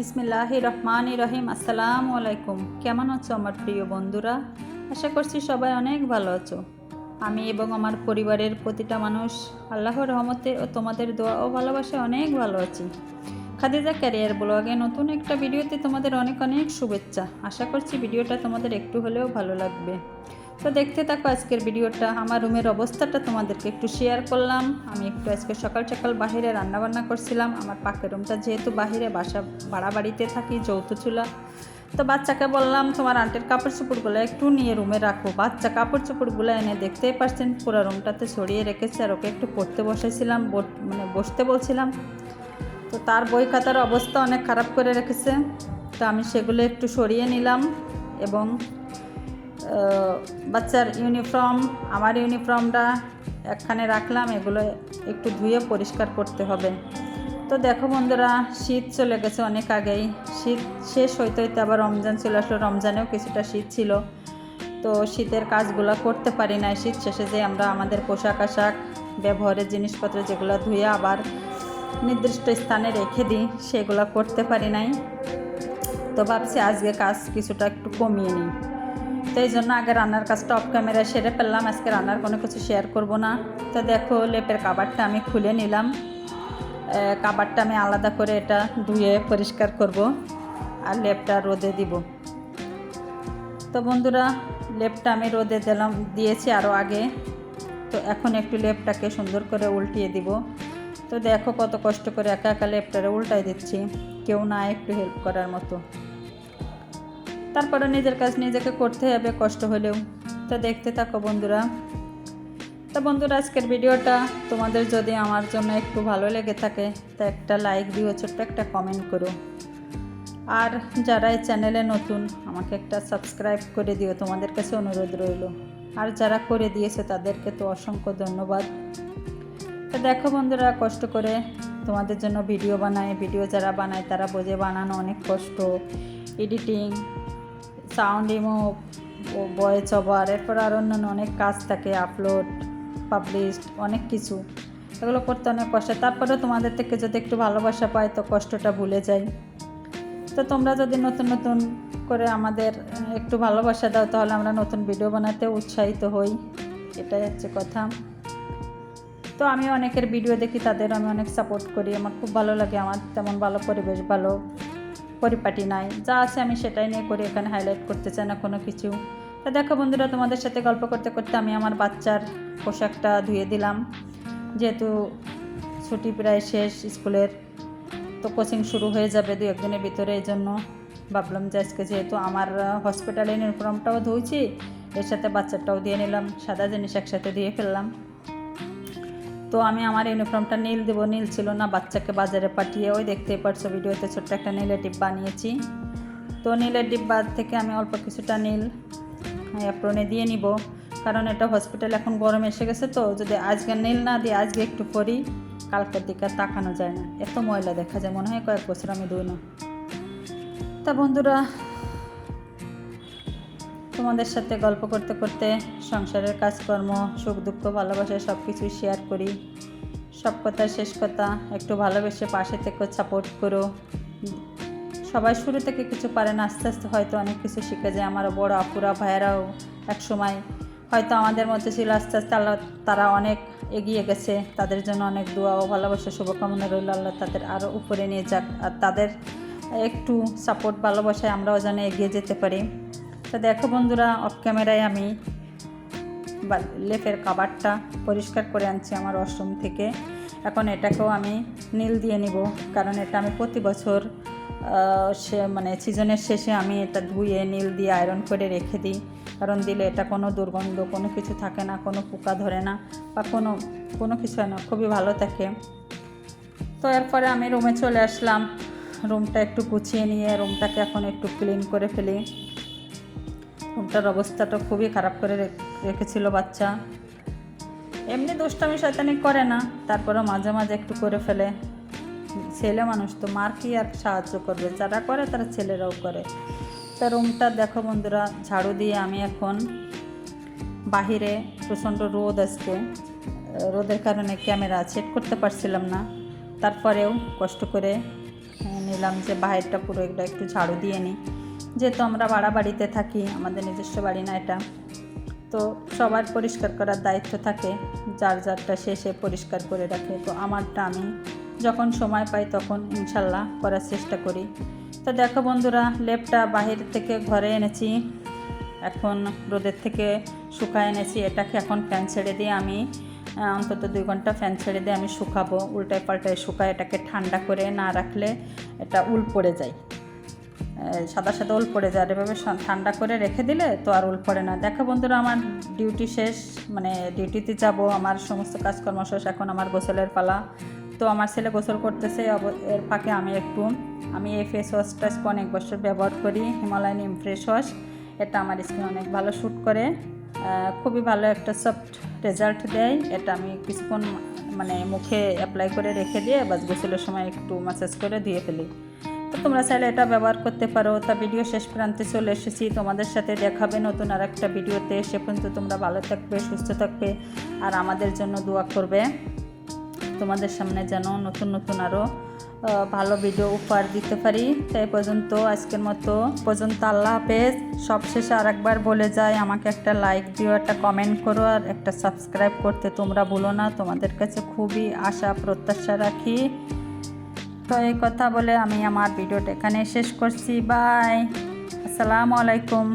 বিসমিল্লাহ রহমান রহিম আসসালামু আলাইকুম। কেমন আছো আমার প্রিয় বন্ধুরা? আশা করছি সবাই অনেক ভালো আছো। আমি এবং আমার পরিবারের প্রতিটা মানুষ আল্লাহর রহমতে ও তোমাদের দোয়া ও ভালোবাসায় অনেক ভালো আছি। খাদিজা ক্যারিয়ার ব্লগে নতুন একটা ভিডিওতে তোমাদের অনেক অনেক শুভেচ্ছা। আশা করছি ভিডিওটা তোমাদের একটু হলেও ভালো লাগবে। তো দেখতে থাকো আজকের ভিডিওটা। আমার রুমের অবস্থাটা তোমাদেরকে একটু শেয়ার করলাম। আমি একটু আজকে সকাল সকাল বাহিরে রান্নাবান্না করছিলাম। আমার পাকের রুমটা যেহেতু বাহিরে, বাসা ভাড়া বাড়িতে থাকি, যৌথ চুলা। তো বাচ্চাকে বললাম, তোমার আন্টির কাপড় চোপড়গুলো একটু নিয়ে রুমে রাখো। বাচ্চা কাপড় চোপড়গুলো এনে দেখতেই পারছেন, পুরো রুমটাতে ছড়িয়ে রেখেছে আর ওকে একটু পড়তে বসেছিলাম মানে বসতে বলছিলাম। তো তার বই খাতার অবস্থা অনেক খারাপ করে রেখেছে। তো আমি সেগুলো একটু সরিয়ে নিলাম এবং বাচ্চার ইউনিফর্ম, আমার ইউনিফর্মটা একখানে রাখলাম, এগুলো একটু ধুয়ে পরিষ্কার করতে হবে। তো দেখো বন্ধুরা, শীত চলে গেছে অনেক আগেই। শীত শেষ হইতে হইতে আবার রমজান চলে আসলো, রমজানেও কিছুটা শীত ছিল। তো শীতের কাজগুলো করতে পারি না শীত শেষে যে আমরা আমাদের পোশাক আশাক, ব্যবহারের জিনিসপত্র যেগুলো ধুয়ে আবার নির্দিষ্ট স্থানে রেখে দিই, সেগুলো করতে পারি নাই। তো ভাবছি আজকে কাজ কিছুটা একটু কমিয়ে নিই। তো এই জন্য আগে রান্নার কাজটা অফ ক্যামেরা সেরে ফেললাম। আজকে রান্নার কোনো কিছু শেয়ার করব না। তো দেখো, লেপের কাবারটা আমি খুলে নিলাম। কাবারটা আমি আলাদা করে এটা ধুয়ে পরিষ্কার করব আর লেপটা রোদে দিব। তো বন্ধুরা, লেপটা আমি রোদে দিলাম, দিয়েছি আরও আগে। তো এখন একটু লেপটাকে সুন্দর করে উল্টিয়ে দিব। তো দেখো কত কষ্ট করে একা একা লেপটারে উল্টাই দিচ্ছি। কেউ না একটু হেল্প করার মতো। তারপরে নিজের কাজ নিজেকে করতে হবে, কষ্ট হলেও। তো দেখতে থাকো বন্ধুরা। তো বন্ধুরা, আজকের ভিডিওটা তোমাদের যদি আমার জন্য একটু ভালো লেগে থাকে, তা একটা লাইক দিও, ছোট্ট একটা কমেন্ট করো। আর যারা এই চ্যানেলে নতুন, আমাকে একটা সাবস্ক্রাইব করে দিও, তোমাদের কাছে অনুরোধ রইল। আর যারা করে দিয়েছে, তাদেরকে তো অসংখ্য ধন্যবাদ। তো দেখো বন্ধুরা, কষ্ট করে তোমাদের জন্য ভিডিও বানায় ভিডিও যারা বানায়, তারা বোঝে বানানো অনেক কষ্ট। এডিটিং সাউন্ড ইমো ভয়েস ওভার এরপর আর অন্যান্য অনেক কাজ থাকে আপলোড পাবলিশড অনেক কিছু। এগুলো করতে অনেক কষ্ট। তারপরে তোমাদের থেকে যদি একটু ভালোবাসা পাই, তো কষ্টটা ভুলে যাই। তো তোমরা যদি নতুন নতুন করে আমাদের একটু ভালোবাসা দাও, তাহলে আমরা নতুন ভিডিও বানাতে উৎসাহিত হই। এটাই হচ্ছে কথা। তো আমি অনেকের ভিডিও দেখি তাদের আমি অনেক সাপোর্ট করি। আমার খুব ভালো লাগে, আমার তেমন ভালো পরিবেশ, ভালো পরিপাটি নাই। যা আছে আমি সেটাই নিয়ে করি এখানে হাইলাইট করতে চাই না কোনো কিছু। তো দেখো বন্ধুরা, তোমাদের সাথে গল্প করতে করতে আমি আমার বাচ্চার পোশাকটা ধুয়ে দিলাম। যেহেতু ছুটি প্রায় শেষ স্কুলের, তো কোচিং শুরু হয়ে যাবে দু একদিনের ভিতরে, এই জন্য ভাবলাম যে আজকে যেহেতু আমার হসপিটালে ইউনিফর্মটাও ধুইছি, এর সাথে বাচ্চাটাও দিয়ে নিলাম, সাদা জিনিস একসাথে দিয়ে ফেললাম। তো আমি আমার ইউনিফর্মটা নীল দেবো। নীল ছিল না, বাচ্চাকে বাজারে পাঠিয়ে ওই দেখতেই পারছ ভিডিওতে ছোট্ট একটা নীলের ডিব্বা নিয়েছি তো নীলের ডিব্বা থেকে আমি অল্প কিছুটা নীল অ্যাপ্রনে দিয়ে নিব। কারণ এটা হসপিটাল এখন গরম এসে গেছে তো, যদি আজকে নীল না দিয়ে আজকে একটু পরি কালকের দিকে তাকানো যায় না। এত ময়লা দেখা যায়, মনে হয় কয়েক বছর আমি ধুই না। তা বন্ধুরা তোমাদের সাথে গল্প করতে করতে সংসারের কাজকর্ম, সুখ দুঃখ, ভালোবাসা সব কিছু শেয়ার করি। সব কথা, শেষ কথা, একটু ভালোবেসে পাশে থেকে সাপোর্ট করো। সবাই শুরু থেকে কিছু পারে না, আস্তে আস্তে হয়তো অনেক কিছু শিখে যায়। আমার বড় আপুরা, ভাইয়েরাও এক সময় হয়তো আমাদের মধ্যে ছিল, আস্তে আস্তে আল্লাহ তারা অনেক এগিয়ে গেছে। তাদের জন্য অনেক দোয়া ও ভালোবাসা, শুভকামনা রইল। আল্লাহ তাদের আরও উপরে নিয়ে যাক। আর তাদের একটু সাপোর্ট ভালোবাসায় আমরাও যেন এগিয়ে যেতে পারি। তো দেখো বন্ধুরা অফ ক্যামেরায় আমি লেপের কাবারটা পরিষ্কার করে আনছি আমার ওয়াশরুম থেকে। এখন এটাকেও আমি নীল দিয়ে নিব, কারণ এটা আমি প্রতি বছর সে মানে সিজনের শেষে আমি এটা ধুয়ে নীল দিয়ে আয়রন করে রেখে দিই। কারণ দিলে এটা কোনো দুর্গন্ধ, কোনো কিছু থাকে না, কোনো পোকা ধরে না, বা কোনো কোনো কিছু হয় না, খুবই ভালো থাকে। তো এরপরে আমি রুমে চলে আসলাম। রুমটা একটু গুছিয়ে নিয়ে রুমটাকে এখন একটু ক্লিন করে ফেলি। রুমটার অবস্থাটা খুবই খারাপ করে রেখ- রেখেছিল বাচ্চা। এমনি দুষ্টামি শয়তানি করে না তারপরে মাঝে মাঝে একটু করে ফেলে। ছেলে মানুষ তো, মার কি আর সাহায্য করবে? যারা করে তারা ছেলেরাও করে। তা রুমটা দেখো বন্ধুরা, ঝাড়ু দিয়ে আমি এখন বাহিরে প্রচণ্ড রোদ আজকে। রোদের কারণে ক্যামেরা সেট করতে পারছিলাম না। তারপরেও কষ্ট করে নিলাম যে বাহিরটা পুরো একটা একটু ঝাড়ু দিয়ে নিই। যেহেতু আমরা ভাড়া বাড়িতে থাকি, আমাদের নিজস্ব বাড়ি না এটা, তো সবার পরিষ্কার করার দায়িত্ব থাকে, যার যারটা শেষে পরিষ্কার করে রাখে। তো আমারটা আমি যখন সময় পাই তখন ইনশাল্লাহ করার চেষ্টা করি। তো দেখো বন্ধুরা, লেপটা বাহির থেকে ঘরে এনেছি, এখন রোদের থেকে শুকায় এনেছি, এটাকে এখন ফ্যান ছেড়ে দিয়ে আমি অন্তত দুই ঘণ্টা ফ্যান ছেড়ে দিয়ে আমি শুকাবো, উল্টায় পাল্টায় শুকায়, এটাকে ঠান্ডা করে না রাখলে এটা উল পড়ে যায়। সাদা সাদা উল পড়ে যায়। আর এভাবে ঠান্ডা করে রেখে দিলে তো আর উল পড়ে না। দেখো বন্ধুরা, আমার ডিউটি শেষ মানে ডিউটিতে যাব, আমার সমস্ত কাজকর্ম শেষ, এখন আমার গোসলের পালা। তো আমার ছেলে গোসল করতেছে এর ফাঁকে আমি একটু। আমি এই ফেস ওয়াশটা অনেক বছর ব্যবহার করি হিমালয়ান নিম ফ্রেশ ওয়াশ এটা আমার স্কিন অনেক ভালো শ্যুট করে খুবই ভালো একটা সফট রেজাল্ট দেয়। এটা আমি কিছুক্ষণ মানে মুখে অ্যাপ্লাই করে রেখে দিয়ে, বাস গোসলের সময় একটু ম্যাসেজ করে দিয়ে ফেলি। তো তোমরা চাইলে এটা ব্যবহার করতে পারো। তা ভিডিও শেষ প্রান্তে চলে এসেছি। তোমাদের সাথে দেখাবে নতুন আর একটা ভিডিওতে সে পর্যন্ত তোমরা ভালো থাকবে, সুস্থ থাকবে আর আমাদের জন্য দোয়া করবে। তোমাদের সামনে যেন নতুন নতুন আরও ভালো ভিডিও উপহার দিতে পারি। তাই পর্যন্ত, আজকের মতো পর্যন্ত আল্লাহ হাফেজ। সবশেষে আরেকবার বলে যাই, আমাকে একটা লাইক দিও, একটা কমেন্ট করো আর একটা সাবস্ক্রাইব করতে তোমরা ভুলো না। তোমাদের কাছে খুবই আশা, প্রত্যাশা রাখি। তো এই কথা বলে আমি আমার ভিডিওটা এখানে শেষ করছি। বাই আসসালামু আলাইকুম।